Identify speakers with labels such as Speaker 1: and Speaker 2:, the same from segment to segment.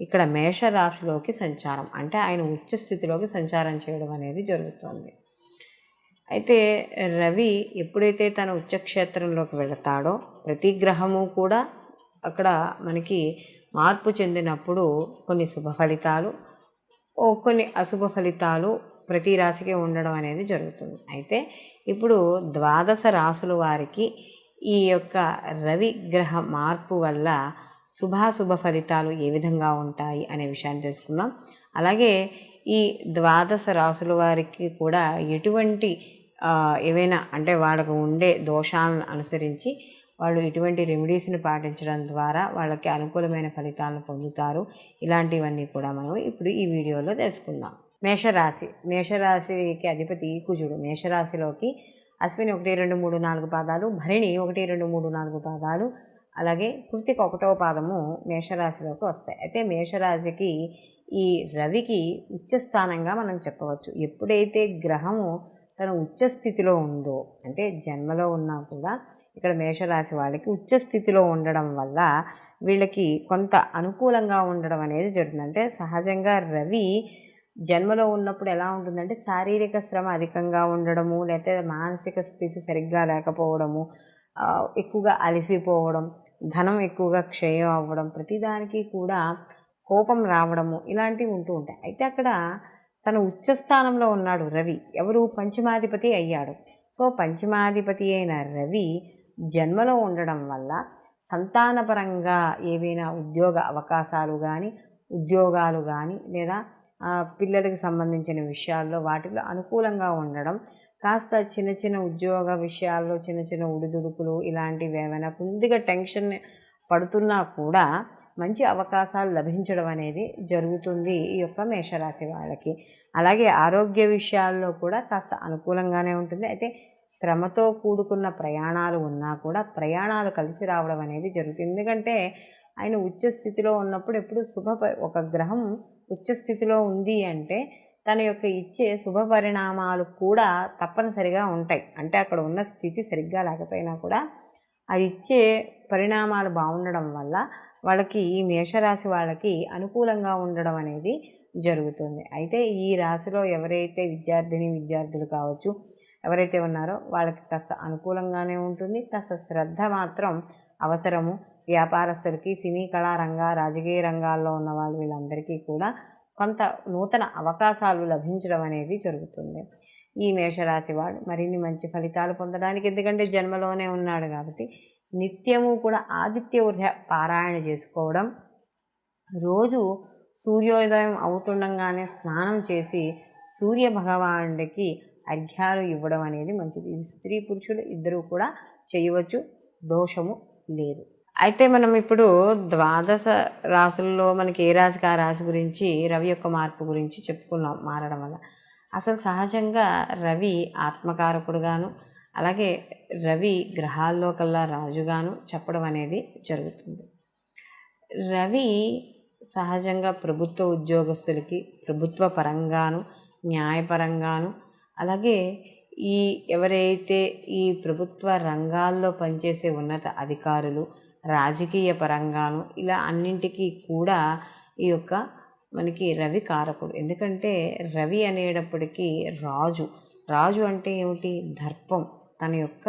Speaker 1: ఇక్కడ మేషరాశిలోకి సంచారం అంటే ఆయన ఉచ్చ స్థితిలోకి సంచారం చేయడం అనేది జరుగుతుంది. అయితే రవి ఎప్పుడైతే తన ఉచ్చక్షేత్రంలోకి వెళతాడో ప్రతి గ్రహము కూడా అక్కడ మనకి మార్పు చెందినప్పుడు కొన్ని శుభ ఫలితాలు ఓ కొన్ని అశుభ ఫలితాలు ప్రతి రాశికి ఉండడం అనేది జరుగుతుంది. అయితే ఇప్పుడు ద్వాదశ రాసుల వారికి ఈ యొక్క రవి గ్రహ మార్పు వల్ల శుభాశుభ ఫలితాలు ఏ విధంగా ఉంటాయి అనే విషయాన్ని తెలుసుకుందాం. అలాగే ఈ ద్వాదశ రాసుల వారికి కూడా ఎటువంటి ఏవైనా అంటే వాళ్ళకు ఉండే దోషాలను అనుసరించి వాళ్ళు ఇటువంటి రెమెడీస్ని పాటించడం ద్వారా వాళ్ళకి అనుకూలమైన ఫలితాలను పొందుతారు. ఇలాంటివన్నీ కూడా మనం ఇప్పుడు ఈ వీడియోలో తెలుసుకుందాం. మేషరాశి మేషరాశికి అధిపతి కుజుడు. మేషరాశిలోకి అశ్విని ఒకటి రెండు మూడు నాలుగు పాదాలు భరిణి ఒకటి రెండు మూడు నాలుగు పాదాలు అలాగే కృతిక ఒకటవ పాదము మేషరాశిలోకి వస్తాయి. అయితే మేషరాశికి ఈ రవికి ఉచ్చస్థానంగా మనం చెప్పవచ్చు. ఎప్పుడైతే గ్రహము తన ఉచ్చ స్థితిలో ఉందో అంటే జన్మలో ఉన్నా కూడా ఇక్కడ మేషరాశి వాళ్ళకి ఉచ్చ స్థితిలో ఉండడం వల్ల వీళ్ళకి కొంత అనుకూలంగా ఉండడం అనేది జరుగుతుంది. అంటే సహజంగా రవి జన్మలో ఉన్నప్పుడు ఎలా ఉంటుందంటే శారీరక శ్రమ అధికంగా ఉండడము లేకపోతే మానసిక స్థితి సరిగ్గా లేకపోవడము ఎక్కువగా అలసిపోవడం ధనం ఎక్కువగా క్షయం అవ్వడం ప్రతిదానికి కూడా కోపం రావడము ఇలాంటివి ఉంటూ ఉంటాయి. అయితే అక్కడ తన ఉచ్చస్థానంలో ఉన్నాడు రవి. ఎవరు? పంచమాధిపతి అయ్యాడు. సో పంచమాధిపతి అయిన రవి జన్మలో ఉండడం వల్ల సంతానపరంగా ఏవైనా ఉద్యోగ అవకాశాలు కానీ ఉద్యోగాలు కానీ లేదా పిల్లలకు సంబంధించిన విషయాల్లో వాటిలో అనుకూలంగా ఉండడం కాస్త చిన్న చిన్న ఉద్యోగ విషయాల్లో చిన్న చిన్న ఉడిదుడుకులు ఇలాంటివి ఏమైనా కొద్దిగా టెన్షన్ పడుతున్నా కూడా మంచి అవకాశాలు లభించడం అనేది జరుగుతుంది ఈ యొక్క మేషరాశి వాళ్ళకి. అలాగే ఆరోగ్య విషయాల్లో కూడా కాస్త అనుకూలంగానే ఉంటుంది. అయితే శ్రమతో కూడుకున్న ప్రయాణాలు ఉన్నా కూడా ప్రయాణాలు కలిసి రావడం అనేది జరుగుతుంది. ఎందుకంటే ఆయన ఉచ్చ స్థితిలో ఉన్నప్పుడు ఎప్పుడు శుభ ఒక గ్రహం ఉచ్చ స్థితిలో ఉంది అంటే తన యొక్క ఇచ్చే శుభ పరిణామాలు కూడా తప్పనిసరిగా ఉంటాయి. అంటే అక్కడ ఉన్న స్థితి సరిగ్గా లేకపోయినా కూడా అది ఇచ్చే పరిణామాలు బాగుండడం వల్ల వాళ్ళకి ఈ మేషరాశి వాళ్ళకి అనుకూలంగా ఉండడం అనేది జరుగుతుంది. అయితే ఈ రాశిలో ఎవరైతే విద్యార్థిని విద్యార్థులు కావచ్చు ఎవరైతే ఉన్నారో వాళ్ళకి కాస్త అనుకూలంగానే ఉంటుంది. కాస్త శ్రద్ధ మాత్రం అవసరము. వ్యాపారస్తులకి సినీ కళా రంగ రాజకీయ రంగాల్లో ఉన్న వాళ్ళు వీళ్ళందరికీ కూడా కొంత నూతన అవకాశాలు లభించడం అనేది జరుగుతుంది. ఈ మేషరాశి వాడు మరిన్ని మంచి ఫలితాలు పొందడానికి ఎందుకంటే జన్మలోనే ఉన్నాడు కాబట్టి నిత్యము కూడా ఆదిత్య ఉదయ పారాయణ చేసుకోవడం రోజు సూర్యోదయం అవుతుండగానే స్నానం చేసి సూర్య భగవానుడికి అర్ఘ్యాలు ఇవ్వడం అనేది మంచిది. ఇది స్త్రీ పురుషులు ఇద్దరూ కూడా చేయవచ్చు. దోషము లేదు. అయితే మనం ఇప్పుడు ద్వాదశ రాసుల్లో మనకి ఏ రాశికి ఆ రాశి గురించి రవి యొక్క మార్పు గురించి చెప్పుకున్నాం మారడం వల్ల. అసలు సహజంగా రవి ఆత్మకారకుడుగాను అలాగే రవి గ్రహాల్లో కల్లా రాజుగాను చెప్పడం అనేది జరుగుతుంది. రవి సహజంగా ప్రభుత్వ ఉద్యోగస్తులకి ప్రభుత్వ పరంగాను న్యాయపరంగాను అలాగే ఈ ఎవరైతే ఈ ప్రభుత్వ రంగాల్లో పనిచేసే ఉన్నత అధికారులు రాజకీయ పరంగాను ఇలా అన్నింటికీ కూడా ఈ యొక్క మనకి రవి కారకుడు. ఎందుకంటే రవి అనేటప్పటికీ రాజు. రాజు అంటే ఏమిటి? దర్పం. తన యొక్క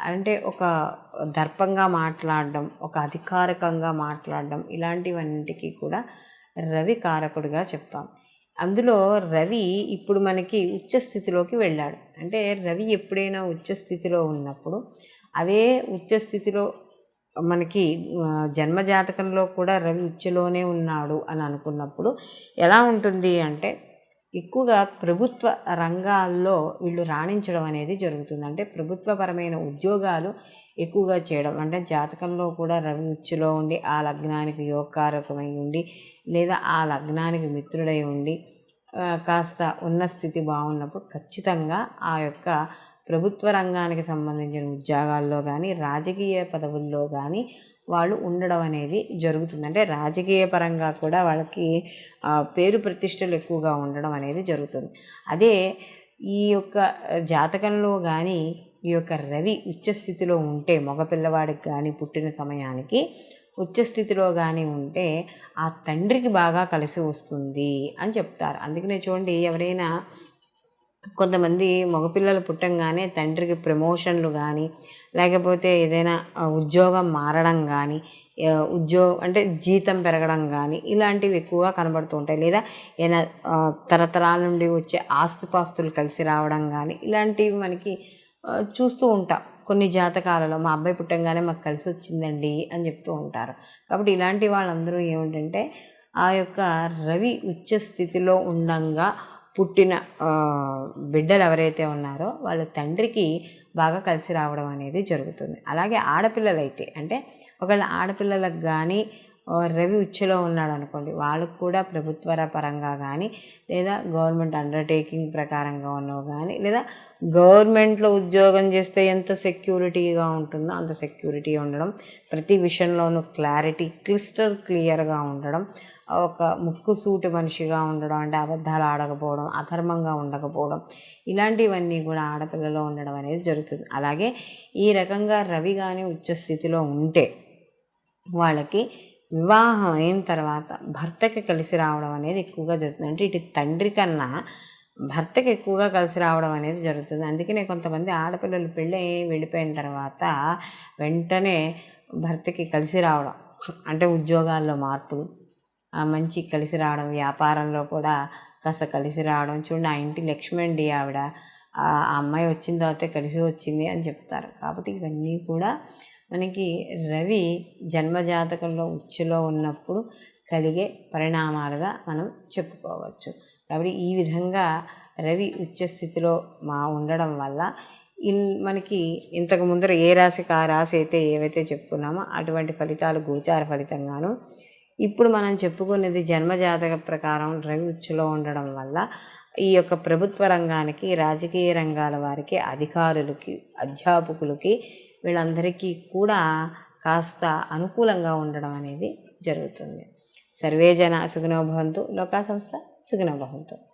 Speaker 1: అంటే ఒక దర్పంగా మాట్లాడడం ఒక అధికారికంగా మాట్లాడడం ఇలాంటివన్నిటికీ కూడా రవి కారకుడిగా చెప్తాం. అందులో రవి ఇప్పుడు మనకి ఉచ్చ స్థితిలోకి వెళ్ళాడు. అంటే రవి ఎప్పుడైనా ఉచ్చ స్థితిలో ఉన్నప్పుడు అదే ఉచ్చ స్థితిలో మనకి జన్మజాతకంలో కూడా రవి ఉచ్చలోనే ఉన్నాడు అని అనుకున్నప్పుడు ఎలా ఉంటుంది అంటే ఎక్కువగా ప్రభుత్వ రంగాల్లో వీళ్ళు రాణించడం అనేది జరుగుతుంది. అంటే ప్రభుత్వపరమైన ఉద్యోగాలు ఎక్కువగా చేయడం. అంటే జాతకంలో కూడా రవి ఉచ్చులో ఉండి ఆ లగ్నానికి యోగకారకమై ఉండి లేదా ఆ లగ్నానికి మిత్రుడై ఉండి కాస్త ఉన్న స్థితి బాగున్నప్పుడు ఖచ్చితంగా ఆ యొక్క ప్రభుత్వ రంగానికి సంబంధించిన ఉద్యోగాల్లో కానీ రాజకీయ పదవుల్లో కానీ వాళ్ళు ఉండడం అనేది జరుగుతుంది. అంటే రాజకీయ పరంగా కూడా వాళ్ళకి పేరు ప్రతిష్టలు ఎక్కువగా ఉండడం అనేది జరుగుతుంది. అదే ఈ యొక్క జాతకంలో కానీ ఈ యొక్క రవి ఉచ్చస్థితిలో ఉంటే మగపిల్లవాడికి కానీ పుట్టిన సమయానికి ఉచ్చస్థితిలో కానీ ఉంటే ఆ తండ్రికి బాగా కలిసి వస్తుంది అని చెప్తారు. అందుకనే చూడండి ఎవరైనా కొంతమంది మగపిల్లలు పుట్టంగానే తండ్రికి ప్రమోషన్లు కానీ లేకపోతే ఏదైనా ఉద్యోగం మారడం కానీ ఉద్యోగ అంటే జీతం పెరగడం కానీ ఇలాంటివి ఎక్కువగా కనబడుతూ ఉంటాయి. లేదా ఏదైనా తరతరాల నుండి వచ్చే ఆస్తుపాస్తులు కలిసి రావడం కానీ ఇలాంటివి మనకి చూస్తూ ఉంటాం. కొన్ని జాతకాలలో మా అబ్బాయి పుట్టంగానే మాకు కలిసి వచ్చిందండి అని చెప్తూ ఉంటారు. కాబట్టి ఇలాంటి వాళ్ళందరూ ఏమిటంటే ఆ యొక్క రవి ఉచ్చ స్థితిలో ఉండంగా పుట్టిన బిడ్డలు ఎవరైతే ఉన్నారో వాళ్ళ తండ్రికి బాగా కలిసి రావడం అనేది జరుగుతుంది. అలాగే ఆడపిల్లలైతే అంటే ఒకవేళ ఆడపిల్లలకు కానీ రవి ఉచ్చులో ఉన్నాడు అనుకోండి వాళ్ళకు కూడా ప్రభుత్వ పరంగా కానీ లేదా గవర్నమెంట్ అండర్టేకింగ్ ప్రకారంగా ఉన్నవి కానీ లేదా గవర్నమెంట్లో ఉద్యోగం చేస్తే ఎంత సెక్యూరిటీగా ఉంటుందో అంత సెక్యూరిటీ ఉండడం ప్రతి విషయంలోనూ క్లారిటీ క్లిస్టర్ క్లియర్గా ఉండడం ఒక ముక్కు సూటి మనిషిగా ఉండడం అంటే అబద్ధాలు ఆడకపోవడం అధర్మంగా ఉండకపోవడం ఇలాంటివన్నీ కూడా ఆడపిల్లలో ఉండడం అనేది జరుగుతుంది. అలాగే ఈ రకంగా రవి కానీ ఉచ్చ స్థితిలో ఉంటే వాళ్ళకి వివాహం అయిన తర్వాత భర్తకి కలిసి రావడం అనేది ఎక్కువగా జరుగుతుంది. అంటే ఇటు తండ్రి కన్నా భర్తకి ఎక్కువగా కలిసి రావడం అనేది జరుగుతుంది. అందుకనే కొంతమంది ఆడపిల్లలు పెళ్ళి వెళ్ళిపోయిన తర్వాత వెంటనే భర్తకి కలిసి రావడం అంటే ఉద్యోగాల్లో మార్పులు మంచి కలిసి రావడం వ్యాపారంలో కూడా కాస్త కలిసి రావడం చూడండి ఆ ఇంటి లక్ష్మి అండి ఆవిడ ఆ ఆ అమ్మాయి వచ్చిన తర్వాతే కలిసి వచ్చింది అని చెప్తారు. కాబట్టి ఇవన్నీ కూడా మనకి రవి జన్మజాతకంలో ఉచ్చులో ఉన్నప్పుడు కలిగే పరిణామాలుగా మనం చెప్పుకోవచ్చు. కాబట్టి ఈ విధంగా రవి ఉచ్చ స్థితిలో మా ఉండడం వల్ల ఇల్ మనకి ఇంతకు ముందర ఏ రాశికి ఆ రాశి అయితే ఏవైతే చెప్పుకున్నామో అటువంటి ఫలితాలు గోచార ఫలితంగాను. ఇప్పుడు మనం చెప్పుకునేది జన్మజాతక ప్రకారం రవి ఉచ్చులో ఉండడం వల్ల ఈ యొక్క ప్రభుత్వ రంగానికి రాజకీయ రంగాల వారికి అధికారులకి అధ్యాపకులకి వీళ్ళందరికీ కూడా కాస్త అనుకూలంగా ఉండడం అనేది జరుగుతుంది. సర్వే జన సుగుణోభవంతు భవంతు. లోకా సంస్థ సుఖినో భవంతు.